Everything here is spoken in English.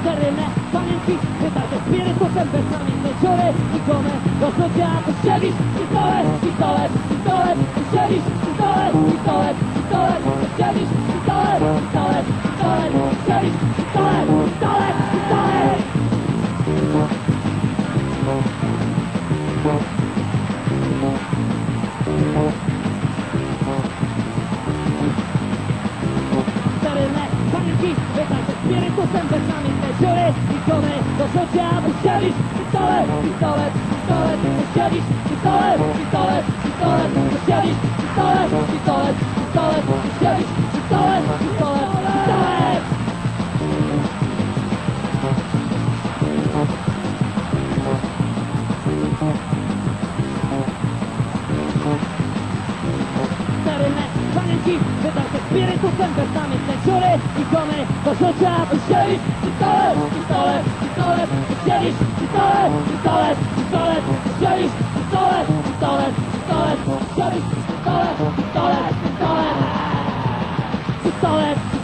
sterylne pamięci Wytarte spirytusem bez namiętnej dziury gumy do rzucia Strzelisz pistolet, pistolet, pistolet Strzelisz pistolet, pistolet, pistolet Strzelisz pistolet, pistolet, pistolet Strzelisz pistolet, pistolet, pistolet sterylne spirytusem bez namiętnej dziury I gumy do rzucia Strzelisz pistolet, pistolet, pistolet Strzelisz pistolet, pistolet, pistolet Strzelisz pistolet, pistolet, pistolet Strzelisz pistolet, pistolet, pistolet. Sterylne pamięci spirito sempre sta attenzione chi come lo scioccia tu sceglish pistolet pistolet pistolet sceglish pistolet pistolet pistolet sceglish pistolet pistolet pistolet sceglish pistolet pistolet pistolet pistolet.